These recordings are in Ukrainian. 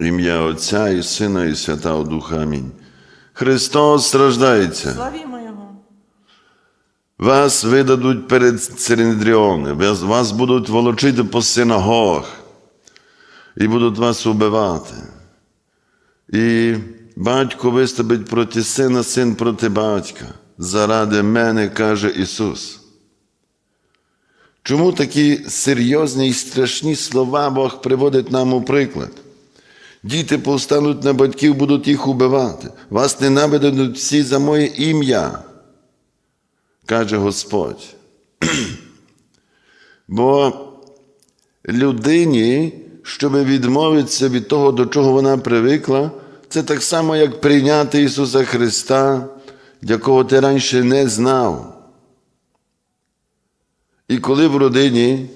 Ім'я Отця і Сина, і Святого Духа. Амінь. Христос страждається. Славімо Його. Вас видадуть перед вас, вас будуть волочити по синагогах і будуть вас убивати. І батько виступить проти сина, син проти батька. Заради мене, каже Ісус. Чому такі серйозні і страшні слова Бог приводить нам у приклад? Діти повстануть на батьків, будуть їх убивати. Вас ненавидять всі за моє ім'я каже Господь. Бо людині, щоб відмовитися від того, до чого вона привикла, це так само, як прийняти Ісуса Христа, якого ти раніше не знав. І коли в родині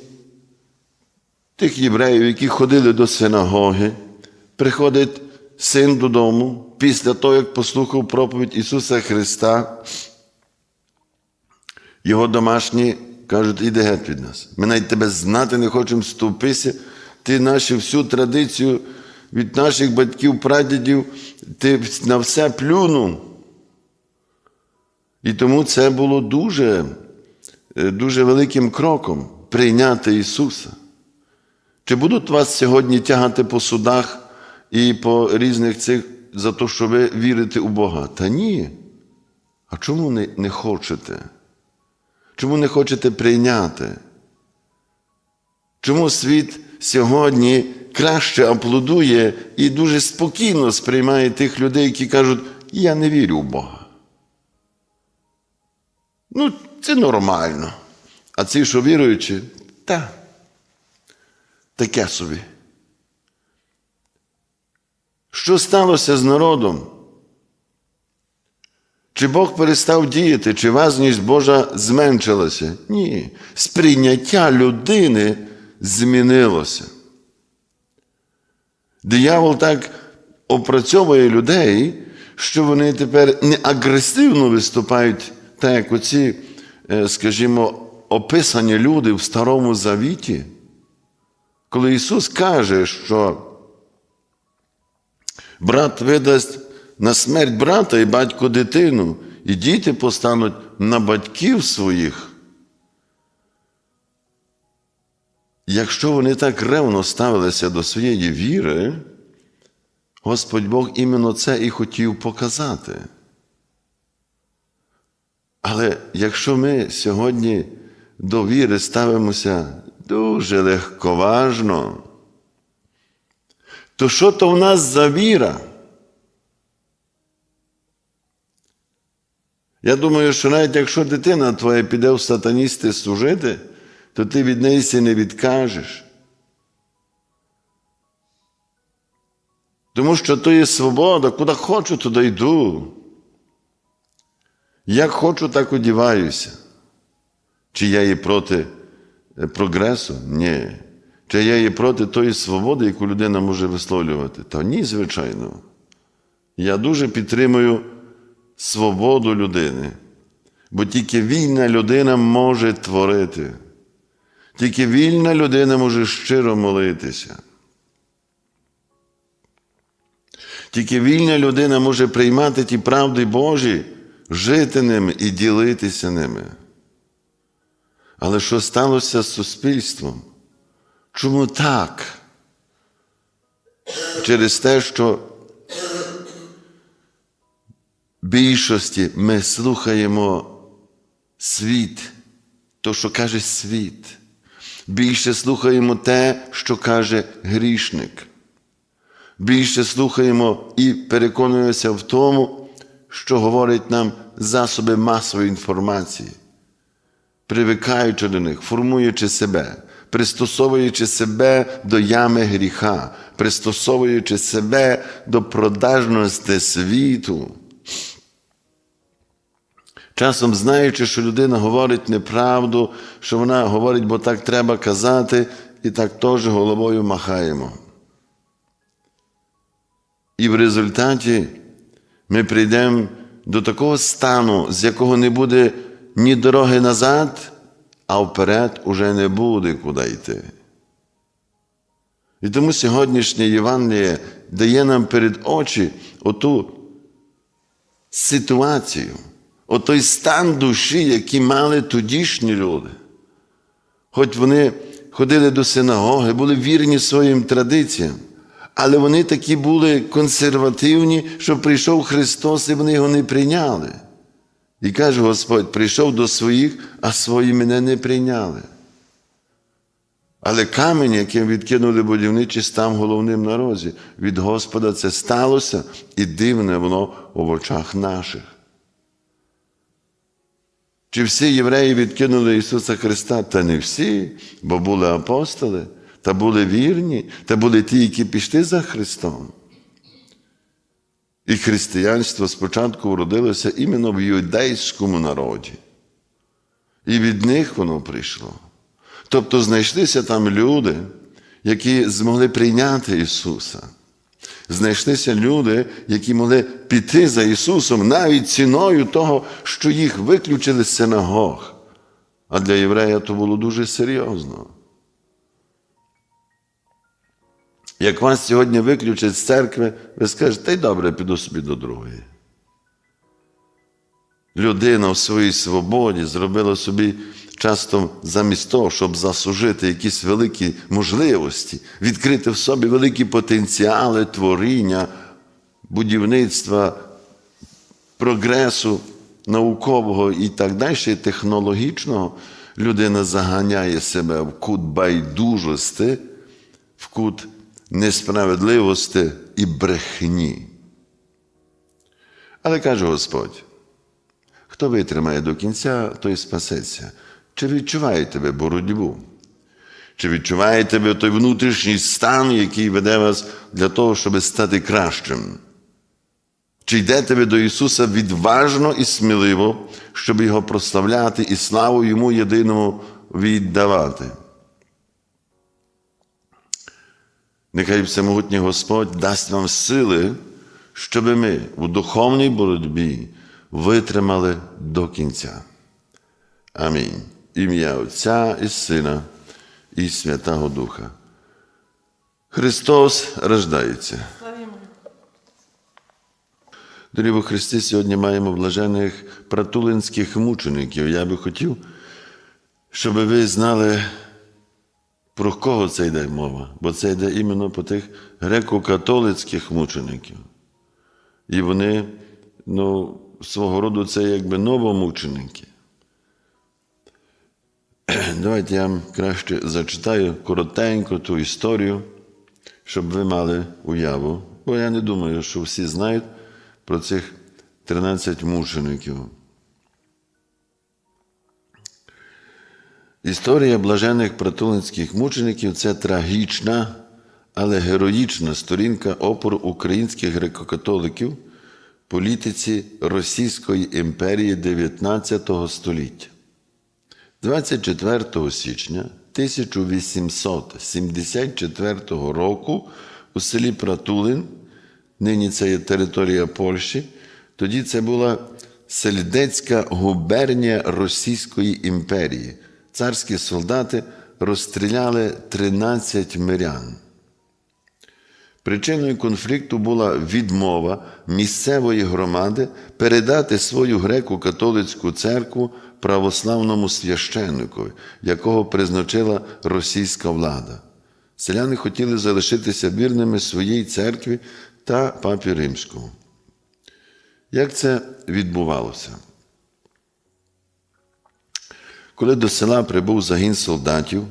тих євреїв, які ходили до синагоги, приходить син додому після того, як послухав проповідь Ісуса Христа, його домашні кажуть, іди геть від нас. Ми навіть тебе знати не хочемо ступися. Ти нашу всю традицію від наших батьків, прадідів, ти на все плюнув. І тому це було дуже, е, дуже великим кроком прийняти Ісуса. Чи будуть вас сьогодні тягати по судах і по різних цих за те, що ви вірите у Бога? Та ні. А чому не, не хочете? Чому не хочете прийняти? Чому світ сьогодні краще аплодує і дуже спокійно сприймає тих людей, які кажуть, я не вірю в Бога? Ну, це нормально. А ці, що віруючі, та таке собі. Що сталося з народом? Чи Бог перестав діяти, чи важність Божа зменшилася? Ні. Сприйняття людини змінилося. Диявол так опрацьовує людей, що вони тепер не агресивно виступають, так як оці, е, скажімо, описані люди в Старому Завіті. Коли Ісус каже, що брат видасть на смерть брата і батько дитину, і діти постануть на батьків своїх. Якщо вони так ревно ставилися до своєї віри, Господь Бог іменно це і хотів показати. Але якщо ми сьогодні до віри ставимося дуже легковажно, то що то в нас за віра? Я думаю, що навіть якщо дитина твоя піде в сатаністи служити, то ти від неї не відкажеш. Тому що то є свобода, куди хочу, туди йду. Як хочу, так одіваюся. Чи я є проти е, прогресу? Ні. Чи я є проти тої свободи, яку людина може висловлювати? Та ні, звичайно. Я дуже підтримую свободу людини. Бо тільки вільна людина може творити. Тільки вільна людина може щиро молитися. Тільки вільна людина може приймати ті правди Божі, жити ними і ділитися ними. Але що сталося з суспільством? Чому так? Через те, що більшості ми слухаємо світ, то, що каже світ. Більше слухаємо те, що каже грішник. Більше слухаємо і переконуємося в тому, що говорять нам засоби масової інформації, привикаючи до них, формуючи себе, пристосовуючи себе до ями гріха, пристосовуючи себе до продажності світу. Часом знаючи, що людина говорить неправду, що вона говорить, бо так треба казати, і так теж головою махаємо. І в результаті ми прийдемо до такого стану, з якого не буде ні дороги назад, а вперед уже не буде куди йти. І тому сьогоднішнє Євангеліє дає нам перед очі оту ситуацію, отой стан душі, який мали тодішні люди. Хоч вони ходили до синагоги, були вірні своїм традиціям, але вони такі були консервативні, що прийшов Христос і вони його не прийняли. І каже Господь: прийшов до своїх, а свої мене не прийняли. Але камінь, яким відкинули будівничі, став головним на розі. Від Господа це сталося і дивне воно в очах наших. Чи всі євреї відкинули Ісуса Христа? Та не всі, бо були апостоли, та були вірні, та були ті, які пішли за Христом. І християнство спочатку вродилося іменно в юдейському народі. І від них воно прийшло. Тобто знайшлися там люди, які змогли прийняти Ісуса. Знайшлися люди, які могли піти за Ісусом навіть ціною того, що їх виключили з синагог. А для єврея то було дуже серйозно. Як вас сьогодні виключать з церкви, ви скажете, та й добре, піду собі до другої. Людина в своїй свободі зробила собі часто замість того, щоб заслужити якісь великі можливості, відкрити в собі великі потенціали творіння, будівництва, прогресу наукового і так далі, технологічного, людина заганяє себе в кут байдужості, в кут несправедливості і брехні. Але каже Господь, хто витримає до кінця, той спасеться. Чи відчуваєте ви боротьбу? Чи відчуваєте ви той внутрішній стан, який веде вас для того, щоб стати кращим? Чи йдете ви до Ісуса відважно і сміливо, щоб Його прославляти і славу Йому єдиному віддавати? Нехай Всемогутній Господь дасть нам сили, щоб ми у духовній боротьбі витримали до кінця. Амінь. Ім'я Отця і Сина і Святого Духа. Христос рождається. Дорогі во Христі, сьогодні маємо блажених пратулинських мучеників. Я би хотів, щоб ви знали, про кого це йде мова, бо це йде іменно по тих греко-католицьких мучеників. І вони, ну, свого роду, це якби новомученики. Давайте я вам краще зачитаю коротенько ту історію, щоб ви мали уяву. Бо я не думаю, що всі знають про цих 13 мучеників. Історія блажених притулинських мучеників це трагічна, але героїчна сторінка опору українських греко-католиків політиці Російської імперії 19 століття. 24 січня 1874 року у селі Пратулин, нині це є територія Польщі, тоді це була Селідецька губернія Російської імперії. Царські солдати розстріляли 13 мирян. Причиною конфлікту була відмова місцевої громади передати свою греко-католицьку церкву православному священникові, якого призначила російська влада. Селяни хотіли залишитися вірними своїй церкві та папі римському. Як це відбувалося? Коли до села прибув загін солдатів,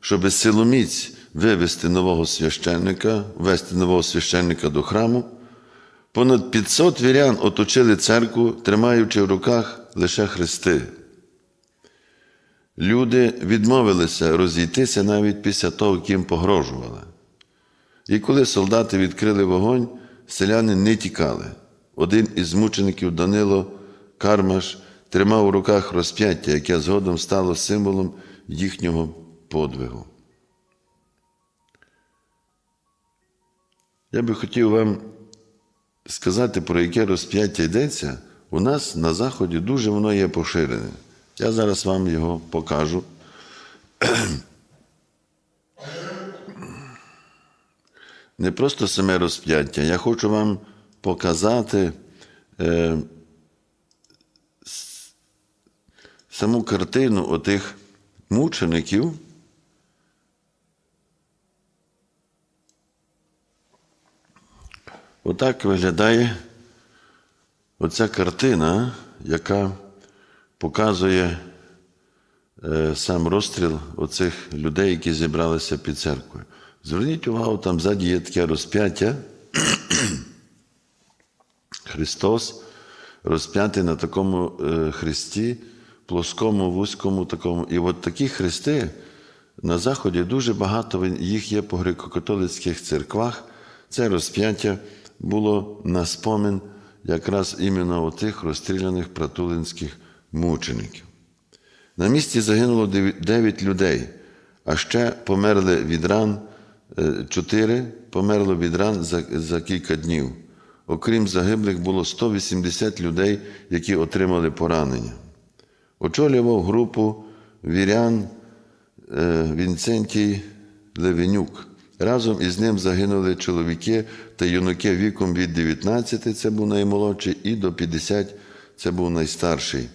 щоб силоміць вивести нового священника, вести нового священника до храму, понад 500 вірян оточили церкву, тримаючи в руках лише хрести. Люди відмовилися розійтися навіть після того, як їм погрожували. І коли солдати відкрили вогонь, селяни не тікали. Один із мучеників Данило Кармаш тримав у руках розп'яття, яке згодом стало символом їхнього подвигу. Я би хотів вам сказати, про яке розп'яття йдеться. У нас на Заході дуже воно є поширене. Я зараз вам його покажу. не просто саме розп'яття. Я хочу вам показати е, саму картину отих мучеників. Отак виглядає оця картина, яка показує е, сам розстріл оцих людей, які зібралися під церквою. Зверніть увагу, там ззаді є таке розп'яття. Христос розп'ятий на такому е, хресті, плоскому, вузькому такому. І от такі хрести на Заході дуже багато їх є по греко-католицьких церквах. Це розп'яття було на спомин якраз іменно отих розстріляних пратулинських мучеників. На місці загинуло 9 людей, а ще померли від ран 4, померло від ран за, за кілька днів. Окрім загиблих, було 180 людей, які отримали поранення. Очолював групу вірян е, Вінцентій Левенюк. Разом із ним загинули чоловіки та юнаки віком від 19, це був наймолодший, і до 50 це був найстарший.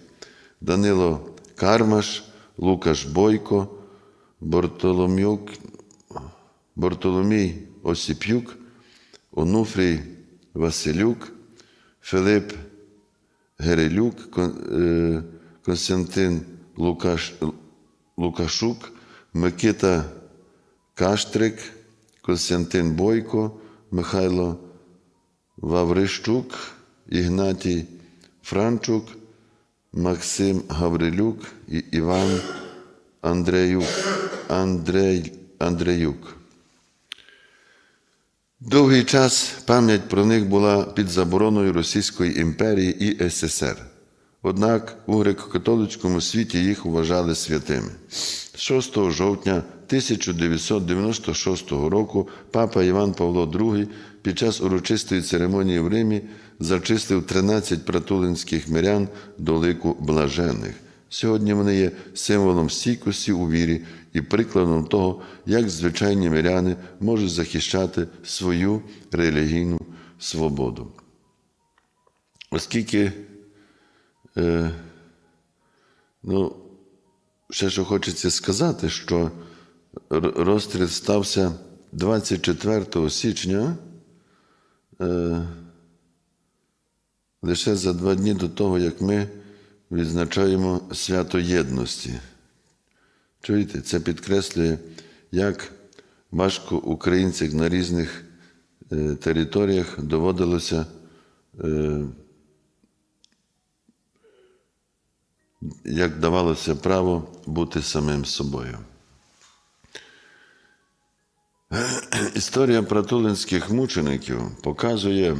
Данило Кармаш, Лукаш Бойко, Бортоломюк, Бортоломій Осіп'юк, Онуфрій Василюк, Филип Герелюк, Кон- Константин Лукаш, Лукашук, Микита Каштрик, Константин Бойко, Михайло Ваврищук, Ігнатій Франчук, Максим Гаврилюк і Іван Андреюк. Андрей, Андреюк. Довгий час пам'ять про них була під забороною Російської імперії і СССР. Однак у греко-католицькому світі їх вважали святими. 6 жовтня 1996 року папа Іван Павло II під час урочистої церемонії в Римі зачистив 13 пратулинських мирян до лику блажених. Сьогодні вони є символом стійкості у вірі і прикладом того, як звичайні миряни можуть захищати свою релігійну свободу. Оскільки е, ну, ще що хочеться сказати, що розстріл стався 24 січня, е, лише за два дні до того, як ми відзначаємо свято єдності. Чуєте, це підкреслює, як важко українцям на різних е, територіях доводилося е, як давалося право бути самим собою. Історія пратулинських мучеників показує,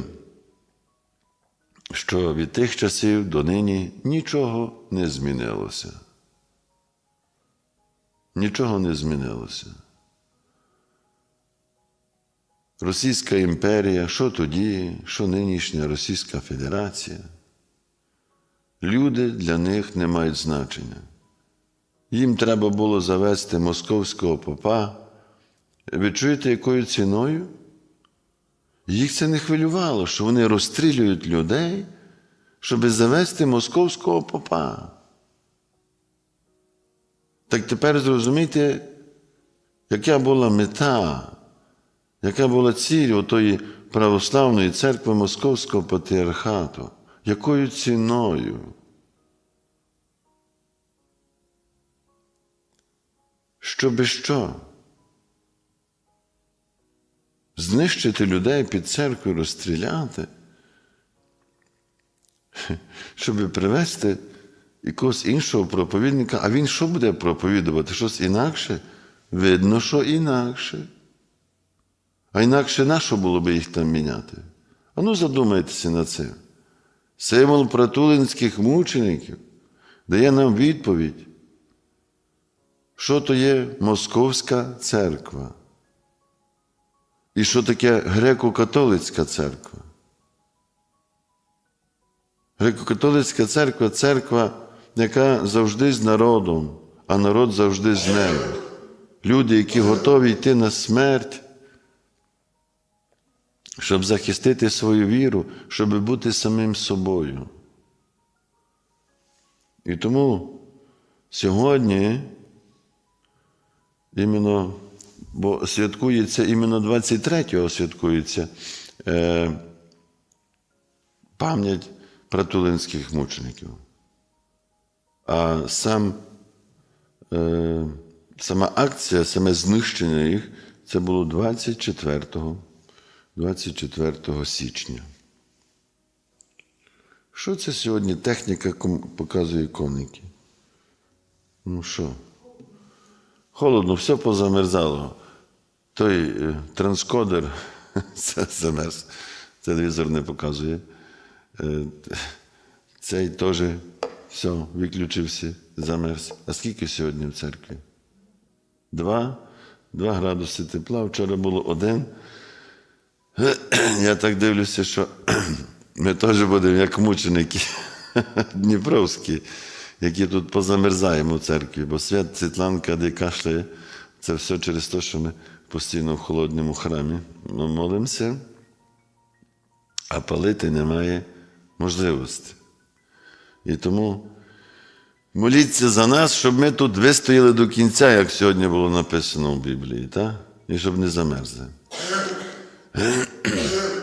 що від тих часів до нині нічого не змінилося. Нічого не змінилося. Російська імперія, що тоді, що нинішня Російська Федерація. Люди для них не мають значення. Їм треба було завести московського попа. Ви чуєте, якою ціною? Їх це не хвилювало, що вони розстрілюють людей, щоб завести московського попа. Так тепер зрозумійте, яка була мета, яка була ціль отої православної церкви Московського патріархату, якою ціною? Щоби що? Знищити людей під церквою, розстріляти, щоб привести якогось іншого проповідника, а він що буде проповідувати? Щось інакше? Видно, що інакше. А інакше на що було би їх там міняти? А ну задумайтеся над цим. Символ пратулинських мучеників дає нам відповідь, що то є Московська церква. І що таке греко-католицька церква? Греко-католицька церква церква, яка завжди з народом, а народ завжди з нею. Люди, які готові йти на смерть щоб захистити свою віру, щоб бути самим собою. І тому сьогодні іменно, бо святкується іменно 23-го святкується е, пам'ять пратулинських мучеників. А сам, е, сама акція, саме знищення їх, це було 24, 24 січня. Що це сьогодні техніка показує коники? Ну що? Холодно, все позамерзало. Той е, транскодер це замерз. Телевізор не показує. Е, Цей теж все, виключився, замерз. А скільки сьогодні в церкві? Два, два градуси тепла. Вчора було один. Я так дивлюся, що ми теж будемо як мученики дніпровські, які тут позамерзаємо в церкві, бо свят Світланка, де кашляє, це все через те, що ми постійно в холодному храмі ми молимося, а палити немає можливості. І тому моліться за нас, щоб ми тут вистояли до кінця, як сьогодні було написано в Біблії, так? і щоб не замерзли. Yeah.